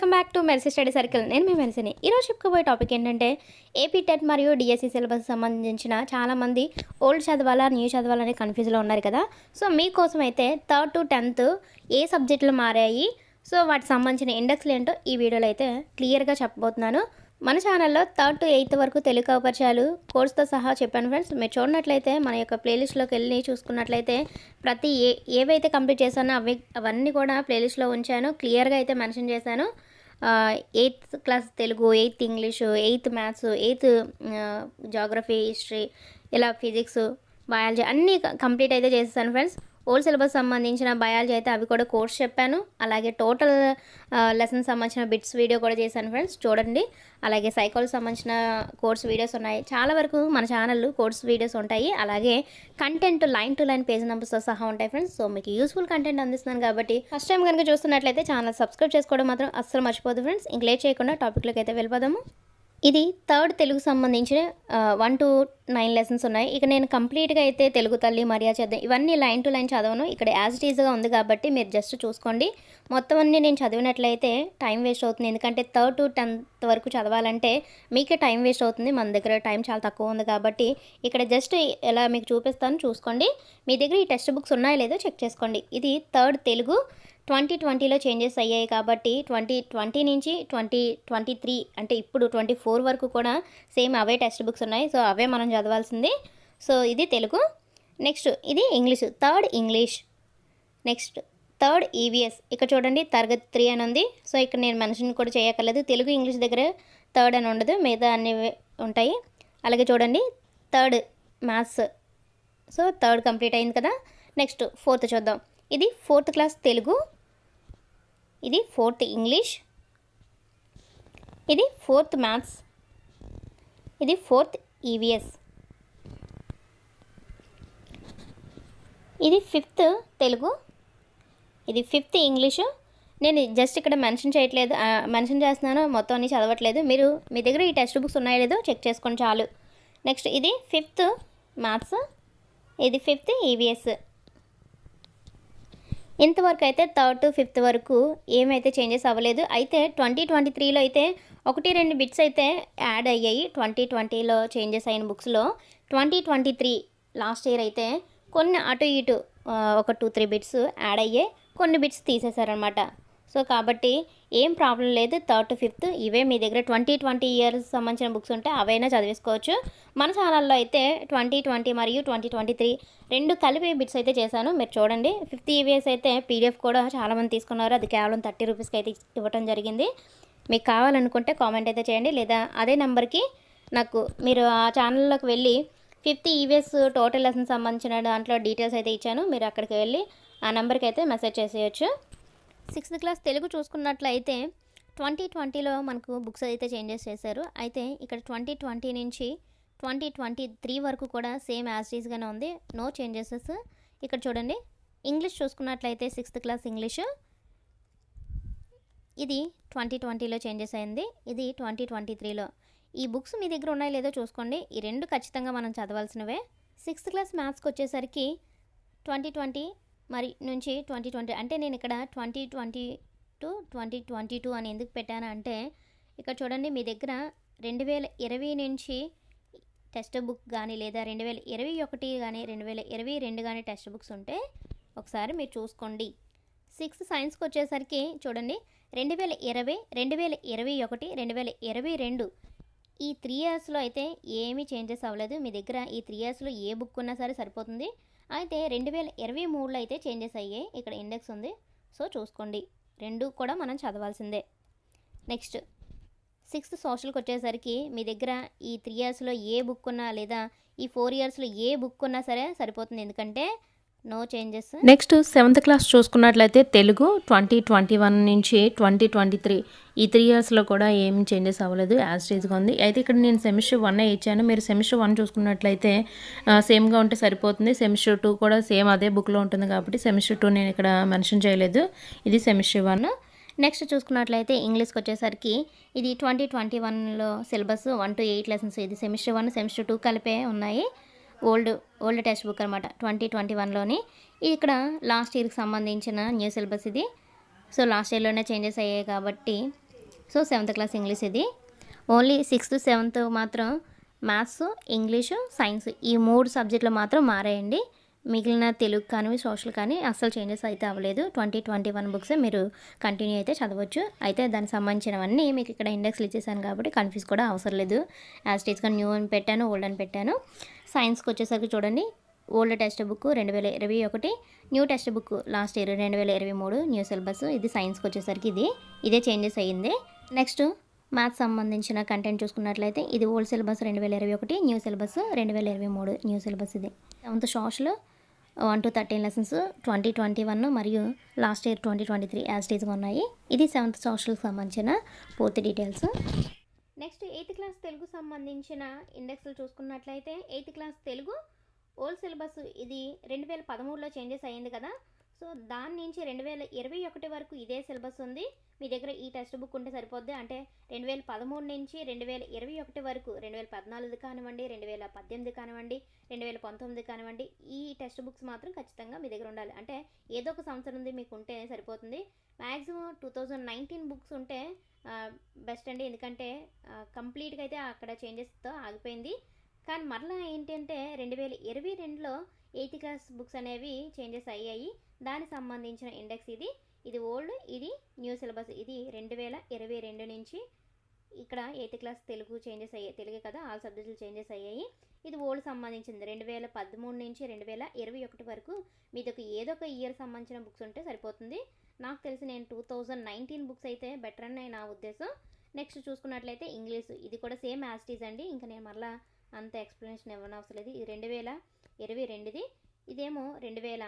Welcome back to Mercy study circle. నేను మీ మెర్సీని. ఈరోజు చెప్పుకోబోయే టాపిక్ ఏంటంటే ఏపీ టెట్ మరియు డిఎస్సి సిలబస్ సంబంధించిన చాలామంది ఓల్డ్ చదవాలా న్యూ చదవాలని కన్ఫ్యూజ్లో ఉన్నారు కదా. సో మీకోసం అయితే థర్డ్ టు టెన్త్ ఏ సబ్జెక్టులు మారాయి? సో వాటికి సంబంధించిన ఇండెక్స్లు ఏంటో ఈ వీడియోలో అయితే క్లియర్గా చెప్పబోతున్నాను. మన ఛానల్లో థర్డ్ టు ఎయిత్ వరకు తెలుగు అవపరిచయాలు కోర్స్తో సహా చెప్పాను ఫ్రెండ్స్ మీరు చూడనట్లయితే మన యొక్క ప్లేలిస్ట్లోకి వెళ్ళి చూసుకున్నట్లయితే ప్రతి ఏ ఏవైతే కంప్లీట్ చేశానో అవి అవన్నీ కూడా ప్లేలిస్ట్లో ఉంచాను. క్లియర్గా అయితే మెన్షన్ చేశాను. Eighth class Telugu eighth English eighth maths eighth geography history ఇలా ఫిజిక్స్ బయాలజీ అన్నీ కంప్లీట్ అయితే చేసేసాను ఫ్రెండ్స్ ఓల్డ్ సిలబస్ సంబంధించిన బయాలజీ అయితే అవి కూడా కోర్స్ చెప్పాను. అలాగే టోటల్ లెసన్ సంబంధించిన బిట్స్ వీడియో కూడా చేశాను ఫ్రెండ్స్ చూడండి. అలాగే సైకాలజీ సంబంధించిన కోర్స్ వీడియోస్ ఉన్నాయి. చాలా వరకు మన ఛానల్ కోర్స్ వీడియోస్ ఉంటాయి. అలాగే content line to line page నెంబర్స్తో సహా ఉంటాయి ఫ్రెండ్స్ సో మీకు యూస్ఫుల్ కంటెంట్ అందిస్తున్నాను కాబట్టి ఫస్ట్ టైం కనుక చూస్తున్నట్లయితే ఛానల్ సబ్స్క్రైబ్ చేసుకోవడం మాత్రం అస్సలు మర్చిపోదు ఫ్రెండ్స్ ఇంక లేట్ చేయకుండా టాపిక్లోకి అయితే వెళ్ళిపోదాము. ఇది థర్డ్ తెలుగు సంబంధించిన వన్ టు నైన్ లెసన్స్ ఉన్నాయి. ఇక నేను కంప్లీట్గా అయితే తెలుగు తల్లి మర్యాద చేద్దాం ఇవన్నీ లైన్ టు లైన్ చదవను. ఇక్కడ యాజ్ ఇట్ ఈజ్గా ఉంది కాబట్టి మీరు జస్ట్ చూసుకోండి. మొత్తం అన్నీ నేను చదివినట్లయితే టైం వేస్ట్ అవుతుంది. ఎందుకంటే థర్డ్ టు టెన్త్ వరకు చదవాలంటే మీకే టైం వేస్ట్ అవుతుంది. మన దగ్గర టైం చాలా తక్కువ ఉంది కాబట్టి ఇక్కడ జస్ట్ ఎలా మీకు చూపిస్తాను చూసుకోండి. మీ దగ్గర ఈ టెక్స్ట్ బుక్స్ ఉన్నాయో లేదో చెక్ చేసుకోండి. ఇది థర్డ్ తెలుగు ట్వంటీ ట్వంటీలో చేంజెస్ అయ్యాయి కాబట్టి ట్వంటీ ట్వంటీ నుంచి ట్వంటీ ట్వంటీ త్రీ అంటే ఇప్పుడు ట్వంటీ ఫోర్ వరకు కూడా సేమ్ అవే టెక్స్ట్ బుక్స్ ఉన్నాయి. సో అవే మనం చదవాల్సింది. సో ఇది తెలుగు. నెక్స్ట్ ఇది English. Third English. Next third EVS ఇక్కడ చూడండి తరగతి త్రీ అని ఉంది. సో ఇక్కడ నేను మెన్షన్ కూడా చేయక్కర్లేదు. తెలుగు ఇంగ్లీష్ దగ్గర థర్డ్ అని ఉండదు. మిగతా అన్ని ఉంటాయి. అలాగే చూడండి third maths. So third complete అయింది కదా. నెక్స్ట్ ఫోర్త్ చూద్దాం. ఇది ఫోర్త్ క్లాస్ తెలుగు. ఇది ఫోర్త్ ఇంగ్లీష్. ఇది ఫోర్త్ మ్యాథ్స్. ఇది ఫోర్త్ ఈవీఎస్ ఇది ఫిఫ్త్ తెలుగు. ఇది ఫిఫ్త్ ఇంగ్లీషు. నేను జస్ట్ ఇక్కడ మెన్షన్ చేయట్లేదు. మెన్షన్ చేస్తున్నాను. మొత్తం అన్ని చదవట్లేదు. మీరు మీ దగ్గర ఈ టెక్స్ట్ బుక్స్ ఉన్నాయో లేదో చెక్ చేసుకోండి చాలు. నెక్స్ట్ ఇది ఫిఫ్త్ మ్యాథ్స్. ఇది ఫిఫ్త్ ఈవీఎస్ ఇంతవరకు అయితే థర్డ్ టు ఫిఫ్త్ వరకు ఏమైతే చేంజెస్ అవ్వలేదు. అయితే ట్వంటీ ట్వంటీ త్రీలో అయితే ఒకటి రెండు బిట్స్ అయితే యాడ్ అయ్యాయి. ట్వంటీ ట్వంటీలో చేంజెస్ అయిన బుక్స్లో twenty twenty three last year అయితే కొన్ని అటు ఇటు ఒక టూ త్రీ బిట్స్ యాడ్ అయ్యాయి కొన్ని బిట్స్ తీసేశారనమాట సో కాబట్టి ఏం ప్రాబ్లం లేదు. థర్డ్ టు ఫిఫ్త్ ఇవే మీ దగ్గర ట్వంటీ ట్వంటీ ఇయర్స్ సంబంధించిన బుక్స్ ఉంటే అవైనా చదివేసుకోవచ్చు. మన ఛానల్లో అయితే ట్వంటీ ట్వంటీ మరియు ట్వంటీ ట్వంటీ త్రీ రెండు కలిపి బిట్స్ అయితే చేశాను. మీరు చూడండి. ఫిఫ్త్ ఈవీఎస్ అయితే పీడిఎఫ్ కూడా చాలామంది తీసుకున్నారు. అది కేవలం థర్టీ రూపీస్కి అయితే ఇవ్వటం జరిగింది. మీకు కావాలనుకుంటే కామెంట్ అయితే చేయండి. లేదా అదే నెంబర్కి నాకు మీరు ఆ ఛానల్లోకి వెళ్ళి ఫిఫ్త్ ఈవీఎస్ టోటల్ లెసన్ సంబంధించిన దాంట్లో డీటెయిల్స్ అయితే ఇచ్చాను. మీరు అక్కడికి వెళ్ళి ఆ నెంబర్కి అయితే మెసేజ్ చేసేయచ్చు. సిక్స్త్ క్లాస్ తెలుగు చూసుకున్నట్లయితే ట్వంటీ ట్వంటీలో మనకు బుక్స్ అయితే చేంజెస్ చేశారు. అయితే ఇక్కడ ట్వంటీ ట్వంటీ నుంచి ట్వంటీ ట్వంటీ త్రీ వరకు కూడా సేమ్ యాజ్ ఈజ్గానే ఉంది. No changes. ఇక్కడ చూడండి. ఇంగ్లీష్ చూసుకున్నట్లయితే సిక్స్త్ క్లాస్ ఇంగ్లీష్. ఇది ట్వంటీ ట్వంటీలో చేంజెస్ అయింది. ఇది ట్వంటీ ట్వంటీ త్రీలో. ఈ బుక్స్ మీ దగ్గర ఉన్నాయో లేదో చూసుకోండి. ఈ రెండు ఖచ్చితంగా మనం చదవాల్సినవే. సిక్స్త్ క్లాస్ మ్యాథ్స్కి వచ్చేసరికి ట్వంటీ ట్వంటీ మరి నుంచి ట్వంటీ ట్వంటీ అంటే నేను ఇక్కడ twenty twenty to twenty twenty two అని ఎందుకు పెట్టాను అంటే ఇక్కడ చూడండి మీ దగ్గర రెండు వేల ఇరవై నుంచి టెక్స్ట్ బుక్ కానీ లేదా రెండు వేల ఇరవై ఒకటి కానీ రెండు వేల ఇరవై రెండు కానీ టెక్స్ట్ బుక్స్ ఉంటే ఒకసారి మీరు చూసుకోండి. సిక్స్త్ సైన్స్కి వచ్చేసరికి చూడండి రెండు వేల ఇరవై రెండు వేల ఇరవై ఒకటి రెండు వేల ఇరవై రెండు ఈ త్రీ ఇయర్స్లో అయితే ఏమీ చేంజెస్ అవ్వలేదు. మీ దగ్గర ఈ త్రీ ఇయర్స్లో ఏ బుక్ ఉన్నా సరే సరిపోతుంది. అయితే రెండు వేల ఇరవై మూడులో అయితే చేంజెస్ అయ్యాయి. ఇక్కడ ఇండెక్స్ ఉంది. సో చూసుకోండి. రెండు కూడా మనం చదవాల్సిందే. నెక్స్ట్ సిక్స్త్ సోషల్కి వచ్చేసరికి మీ దగ్గర ఈ త్రీ ఇయర్స్లో ఏ బుక్ ఉన్నా లేదా ఈ ఫోర్ ఇయర్స్లో ఏ బుక్ ఉన్నా సరే సరిపోతుంది. ఎందుకంటే no changes next seventh class చూసుకున్నట్లయితే తెలుగు ట్వంటీ ట్వంటీ వన్ నుంచి ట్వంటీ ట్వంటీ త్రీ ఈ త్రీ ఇయర్స్లో కూడా ఏం చేంజెస్ అవ్వలేదు యాజ్గా ఉంది. అయితే ఇక్కడ నేను సెమిస్టర్ వన్ ఇచ్చాను. మీరు సెమిస్టర్ వన్ చూసుకున్నట్లయితే సేమ్గా ఉంటే సరిపోతుంది. సెమిస్టర్ టూ కూడా సేమ్ అదే బుక్లో ఉంటుంది కాబట్టి సెమిస్టర్ టూ నేను ఇక్కడ మెన్షన్ చేయలేదు. ఇది సెమిస్టర్ వన్ నెక్స్ట్ చూసుకున్నట్లయితే ఇంగ్లీష్కి వచ్చేసరికి ఇది ట్వంటీ ట్వంటీ వన్లో syllabus one to eight lessons ఇది సెమిస్టర్ వన్ సెమిస్టర్ టూ కలిపే ఉన్నాయి. ఓల్డ్ ఓల్డ్ టెక్స్ట్ బుక్ అనమాట ట్వంటీ ట్వంటీ వన్లోని ఇక్కడ లాస్ట్ ఇయర్కి సంబంధించిన న్యూ సిలబస్ ఇది. సో లాస్ట్ ఇయర్లోనే చేంజెస్ అయ్యాయి కాబట్టి. సో సెవెంత్ క్లాస్ ఇంగ్లీష్ ఇది. ఓన్లీ సిక్స్త్ సెవెంత్ మాత్రం మ్యాథ్స్ ఇంగ్లీషు సైన్స్ ఈ మూడు సబ్జెక్టులు మాత్రం మారాయండి. మిగిలిన తెలుగు కానీ సోషల్ కానీ అస్సలు చేంజెస్ అయితే అవ్వలేదు. ట్వంటీ ట్వంటీ వన్ బుక్స్ మీరు కంటిన్యూ అయితే చదవచ్చు. అయితే దానికి సంబంధించినవన్నీ మీకు ఇక్కడ ఇండెక్స్లు ఇచ్చేసాను కాబట్టి కన్ఫ్యూజ్ కూడా అవసరం లేదు. యాజ్ టీస్గా న్యూ అని పెట్టాను ఓల్డ్ అని పెట్టాను. సైన్స్కి వచ్చేసరికి చూడండి ఓల్డ్ టెక్స్ట్ బుక్ రెండు వేల ఇరవై ఒకటి new text book last year రెండు వేల ఇరవై మూడు న్యూ సిలబస్ ఇది సైన్స్కి వచ్చేసరికి ఇది. ఇదే చేంజెస్ అయ్యింది. నెక్స్ట్ మ్యాథ్స్ సంబంధించిన కంటెంట్ చూసుకున్నట్లయితే ఇది ఓల్డ్ సిలబస్ రెండు వేల ఇరవై ఒకటి న్యూ సిలబస్ రెండు వేల ఇరవై మూడు న్యూ సిలబస్ ఇది. Seventh social one to thirteen lessons twenty twenty one మరియు last year twenty twenty three as ఉన్నాయి. ఇది సెవెంత్ సోషల్కి సంబంధించిన పూర్తి details. Next eighth class Telugu సంబంధించిన ఇండెక్స్లు చూసుకున్నట్లయితే eighth class Telugu old syllabus ఇది రెండు వేల పదమూడులో చేంజెస్ అయ్యింది కదా. సో దాని నుంచి రెండు వేల ఇరవై ఒకటి వరకు ఇదే సిలబస్ ఉంది. మీ దగ్గర ఈ టెక్స్ట్ బుక్ ఉంటే సరిపోద్ది. అంటే రెండు వేల పదమూడు నుంచి రెండు వేల ఇరవై ఒకటి వరకు రెండు వేల పద్నాలుగు కానివ్వండి రెండు వేల పద్దెనిమిది కానివ్వండి రెండు వేల పంతొమ్మిది కానివ్వండి ఈ టెక్స్ట్ బుక్స్ మాత్రం ఖచ్చితంగా మీ దగ్గర ఉండాలి. అంటే ఏదో ఒక సంవత్సరం ఉంది మీకు ఉంటే సరిపోతుంది. Maximum two thousand nineteen books ఉంటే బెస్ట్ అండి. ఎందుకంటే కంప్లీట్గా అయితే అక్కడ చేంజెస్తో ఆగిపోయింది. కానీ మరలా ఏంటంటే రెండు వేల ఇరవై రెండులో ఎయిత్ క్లాస్ బుక్స్ అనేవి చేంజెస్ అయ్యాయి. దానికి సంబంధించిన ఇండెక్స్ ఇది. ఇది ఓల్డ్ ఇది న్యూ సిలబస్. ఇది రెండు వేల ఇరవై రెండు నుంచి ఇక్కడ ఎయిత్ క్లాస్ తెలుగు చేంజెస్ అయ్యాయి. తెలుగే కదా ఆల్ సబ్జెక్టులు చేంజెస్ అయ్యాయి. ఇది ఓల్డ్ సంబంధించింది. రెండు వేల పదమూడు నుంచి రెండు వేల ఇరవై ఒకటి వరకు మీదొక ఏదో ఒక ఇయర్ సంబంధించిన బుక్స్ ఉంటే సరిపోతుంది. నాకు తెలిసి నేను టూ థౌజండ్ నైన్టీన్ బుక్స్ అయితే బెటర్ అని నా ఉద్దేశం. నెక్స్ట్ చూసుకున్నట్లయితే ఇంగ్లీష్. ఇది కూడా సేమ్ యాస్టీస్ అండి. ఇంకా నేను మళ్ళీ అంత ఎక్స్ప్లెనేషన్ ఇవ్వనవసరం అవసరం లేదు. ఇది రెండు వేల ఇరవై రెండుది. ఇదేమో రెండు వేల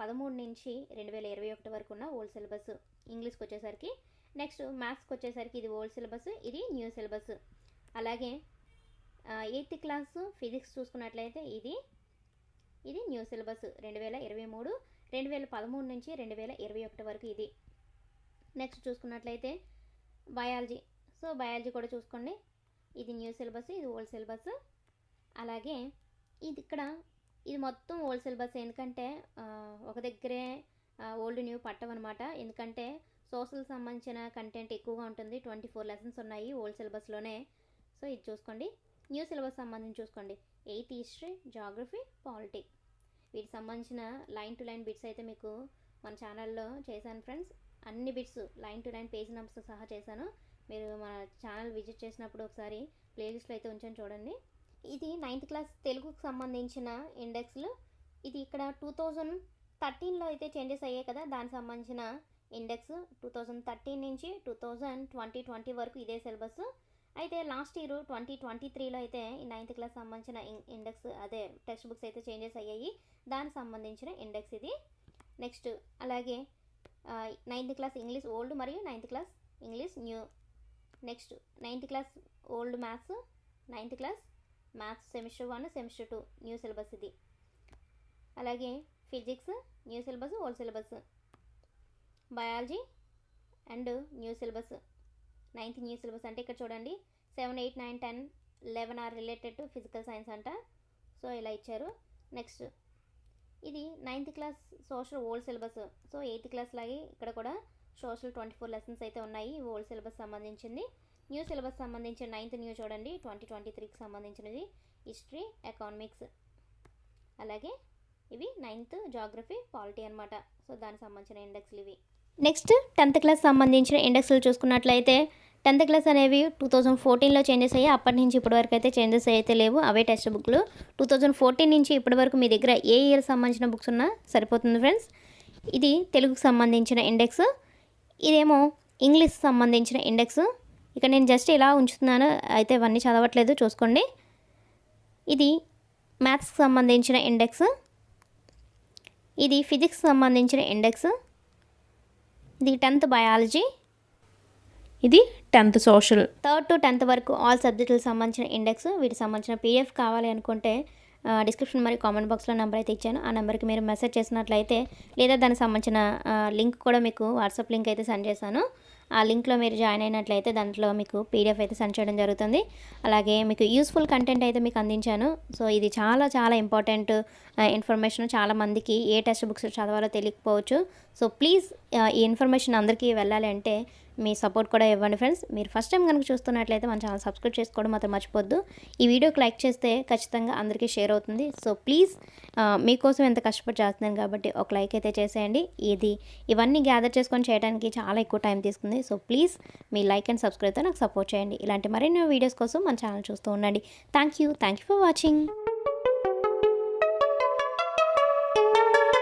పదమూడు నుంచి రెండు వేల ఇరవై ఒకటి వరకు ఉన్న ఓల్డ్ సిలబస్ ఇంగ్లీష్కి వచ్చేసరికి నెక్స్ట్ మ్యాథ్స్కి వచ్చేసరికి ఇది ఓల్డ్ సిలబస్ ఇది న్యూ సిలబస్ అలాగే ఎయిత్ క్లాస్ ఫిజిక్స్ చూసుకున్నట్లయితే ఇది ఇది న్యూ సిలబస్ రెండు వేల ఇరవై మూడు రెండు వేల పదమూడు నుంచి రెండు వేల ఇరవై ఒకటి వరకు ఇది. నెక్స్ట్ చూసుకున్నట్లయితే బయాలజీ సో బయాలజీ కూడా చూసుకోండి. ఇది న్యూ సిలబస్ ఇది ఓల్డ్ సిలబస్ అలాగే ఇది ఇక్కడ ఇది మొత్తం ఓల్డ్ బస్ ఎందుకంటే ఒక దగ్గరే ఓల్డ్ న్యూ పట్టవన్నమాట ఎందుకంటే సోషల్ సంబంధించిన కంటెంట్ ఎక్కువగా ఉంటుంది. ట్వంటీ ఫోర్ లెసన్స్ ఉన్నాయి ఓల్డ్ సిలబస్లోనే సో ఇది చూసుకోండి. న్యూ సిలబస్ సంబంధించి చూసుకోండి. ఎయిత్ హిస్టరీ జాగ్రఫీ పాలిటీ వీటికి సంబంధించిన లైన్ టు లైన్ బిట్స్ అయితే మీకు మన ఛానల్లో చేశాను ఫ్రెండ్స్ అన్ని bits line to line page numbers సహా చేశాను. మీరు మన ఛానల్ విజిట్ చేసినప్పుడు ఒకసారి ప్లేలిస్ట్లో అయితే ఉంచాను చూడండి. ఇది నైన్త్ క్లాస్ తెలుగుకు సంబంధించిన ఇండెక్స్లు ఇది ఇక్కడ టూ థౌజండ్ థర్టీన్లో అయితే చేంజెస్ అయ్యాయి కదా దానికి సంబంధించిన ఇండెక్స్ టూ థౌజండ్ థర్టీన్ నుంచి టూ థౌజండ్ ట్వంటీ ట్వంటీ వరకు ఇదే సిలబస్ అయితే లాస్ట్ ఇయర్ ట్వంటీ ట్వంటీ త్రీలో అయితే ఈ నైన్త్ క్లాస్ సంబంధించిన ఇండెక్స్ అదే టెక్స్ట్ బుక్స్ అయితే చేంజెస్ అయ్యాయి. దానికి సంబంధించిన ఇండెక్స్ ఇది. నెక్స్ట్ అలాగే నైన్త్ క్లాస్ ఇంగ్లీష్ ఓల్డ్ మరియు ninth class English new next ninth class old maths ninth class maths semester one semester two new syllabus ఇది. అలాగే physics new syllabus old syllabus biology and new syllabus ninth new syllabus అంటే ఇక్కడ చూడండి. Seven eight nine ten eleven are related to physical science అంట. So ఇలా ఇచ్చారు. Next ఇది ninth class social old syllabus so eighth class లాగే ఇక్కడ కూడా సోషల్ ట్వంటీ ఫోర్ లెసన్స్ అయితే ఉన్నాయి. ఓల్డ్ సిలబస్ సంబంధించింది. న్యూ సిలబస్ సంబంధించిన నైన్త్ న్యూ చూడండి ట్వంటీ ట్వంటీ త్రీకి సంబంధించినది హిస్టరీ ఎకనామిక్స్. అలాగే ఇవి నైన్త్ జాగ్రఫీ పాలిటీ అనమాట సో దానికి సంబంధించిన ఇండెక్స్లు ఇవి. నెక్స్ట్ టెన్త్ క్లాస్ సంబంధించిన ఇండెక్స్లు చూసుకున్నట్లయితే టెన్త్ క్లాస్ అనేవి టూ థౌజండ్ ఫోర్టీన్లో చేంజెస్ అయ్యాయి. అప్పటి నుంచి ఇప్పటి వరకు అయితే చేంజెస్ అయితే లేవు. అవే టెక్స్ట్ బుక్లు. టూ థౌజండ్ ఫోర్టీన్ నుంచి ఇప్పటి వరకు మీ దగ్గర ఏ ఇయర్ సంబంధించిన బుక్స్ ఉన్నా సరిపోతుంది ఫ్రెండ్స్. ఇది తెలుగుకు సంబంధించిన ఇండెక్స్. ఇదేమో ఇంగ్లీష్ సంబంధించిన ఇండెక్స్. ఇక నేను జస్ట్ ఇలా ఉంచుతున్నాను. అయితే ఇవన్నీ చదవట్లేదు. చూసుకోండి. ఇది మ్యాథ్స్కి సంబంధించిన ఇండెక్స్. ఇది ఫిజిక్స్ సంబంధించిన ఇండెక్స్. ఇది టెన్త్ బయాలజీ. ఇది tenth social. Third to tenth వరకు ఆల్ సబ్జెక్టులకు సంబంధించిన ఇండెక్స్. వీటికి సంబంధించిన పీడిఎఫ్ కావాలి అనుకుంటే డిస్క్రిప్షన్ మరియు కామెంట్ బాక్స్లో నెంబర్ అయితే ఇచ్చాను. ఆ నెంబర్కి మీరు మెసేజ్ చేసినట్లయితే లేదా దానికి సంబంధించిన లింక్ కూడా మీకు వాట్సాప్ లింక్ అయితే సెండ్ చేశాను. ఆ లింక్లో మీరు జాయిన్ అయినట్లయితే దాంట్లో మీకు పీడిఎఫ్ అయితే సెండ్ చేయడం జరుగుతుంది. అలాగే మీకు యూస్ఫుల్ కంటెంట్ అయితే మీకు అందించాను. సో ఇది చాలా చాలా ఇంపార్టెంట్ ఇన్ఫర్మేషన్ చాలా మందికి ఏ టెక్స్ట్ బుక్స్ చదవాలో తెలియకపోవచ్చు. సో ప్లీజ్ ఈ ఇన్ఫర్మేషన్ అందరికీ వెళ్ళాలి అంటే మీ సపోర్ట్ కూడా ఇవ్వండి ఫ్రెండ్స్ మీరు ఫస్ట్ టైం కనుక చూస్తున్నట్లయితే మన ఛానల్ సబ్స్క్రైబ్ చేసుకోవడం మాత్రం మర్చిపోద్దు ఈ వీడియోకి లైక్ చేస్తే ఖచ్చితంగా అందరికీ షేర్ అవుతుంది. సో ప్లీజ్ మీకోసం ఎంత కష్టపడి చేస్తున్నాను కాబట్టి ఒక లైక్ అయితే చేసేయండి. ఇది ఇవన్నీ గ్యాదర్ చేసుకొని చేయడానికి చాలా ఎక్కువ టైం తీసుకుంది. సో ప్లీజ్ మీ లైక్ అండ్ సబ్స్క్రైబ్తో నాకు సపోర్ట్ చేయండి. ఇలాంటి మరిన్ని వీడియోస్ కోసం మన ఛానల్ చూస్తూ ఉండండి. Thank you thank you for watching